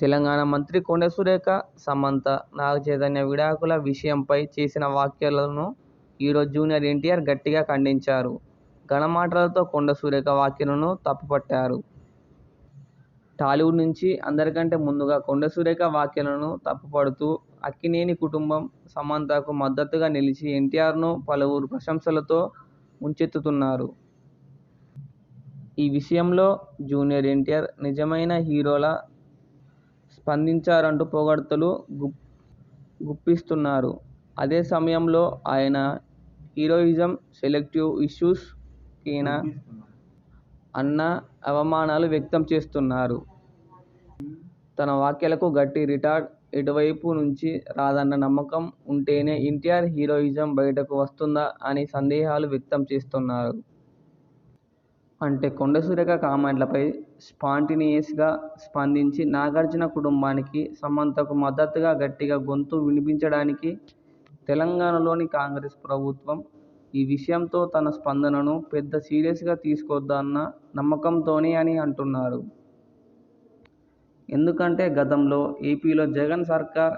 తెలంగాణ మంత్రి కొండ సురేఖ, సమంత, నాగచైతన్య విడాకుల విషయంపై చేసిన వ్యాఖ్యలను ఈరోజు జూనియర్ ఎన్టీఆర్ గట్టిగా ఖండించారు. ఘన మాటలతో కొండ సురేఖ వ్యాఖ్యలను తప్పుపట్టారు. టాలీవుడ్ నుంచి అందరికంటే ముందుగా కొండ సురేఖ వ్యాఖ్యలను తప్పుపడుతూ అక్కినేని కుటుంబం సమంతకు మద్దతుగా నిలిచి ఎన్టీఆర్ను పలువురు ప్రశంసలతో ముంచెత్తుతున్నారు. ఈ విషయంలో జూనియర్ ఎన్టీఆర్ నిజమైన హీరోలా స్పందించారంటూ పొగడ్తలు గుప్పిస్తున్నారు. అదే సమయంలో ఆయన హీరోయిజం సెలెక్టివ్ ఇష్యూస్కేనా అన్న అవమానాలు వ్యక్తం చేస్తున్నారు. తన వ్యాఖ్యలకు గట్టి రిటార్ట్ ఎటువైపు నుంచి రాదన్న నమ్మకం ఉంటేనే ఎన్టీఆర్ హీరోయిజం బయటకు వస్తుందా అని సందేహాలు వ్యక్తం చేస్తున్నారు. అంటే కొండ సురేఖ కామెంట్లపై స్పాంటినియస్గా స్పందించి నాగార్జున కుటుంబానికి, సమంతకు మద్దతుగా గట్టిగా గొంతు వినిపించడానికి తెలంగాణలోని కాంగ్రెస్ ప్రభుత్వం ఈ విషయంతో తన స్పందనను పెద్ద సీరియస్గా తీసుకొద్దన్న నమ్మకంతోనే అని అంటున్నారు. ఎందుకంటే గతంలో ఏపీలో జగన్ సర్కార్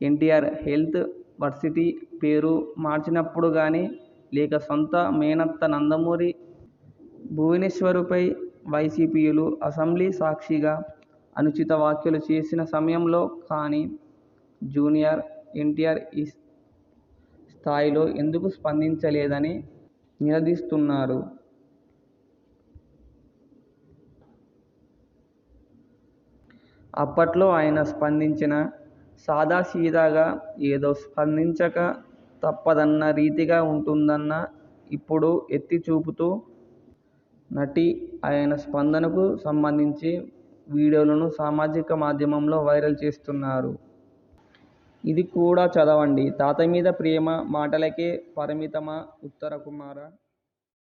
ఎన్టీఆర్ హెల్త్ వర్సిటీ పేరు మార్చినప్పుడు కానీ లేక సొంత మేనత్త నందమూరి భువనేశ్వరుపై వైసీపీలు అసెంబ్లీ సాక్షిగా అనుచిత వ్యాఖ్యలు చేసిన సమయంలో కానీ జూనియర్ ఎన్టీఆర్ ఈ స్థాయిలో ఎందుకు స్పందించలేదని నిలదీస్తున్నారు. అప్పట్లో ఆయన స్పందించినా సాదాసీదాగా ఏదో స్పందించక తప్పదన్న రీతిగా ఉంటుందన్న ఇప్పుడు ఎత్తి చూపుతూ నటి ఆయన స్పందనకు సంబంధించి వీడియోలను సామాజిక మాధ్యమంలో వైరల్ చేస్తున్నారు. ఇది కూడా చదవండి తాత మీద ప్రేమ మాటలకే పరిమితమా ఉత్తర కుమార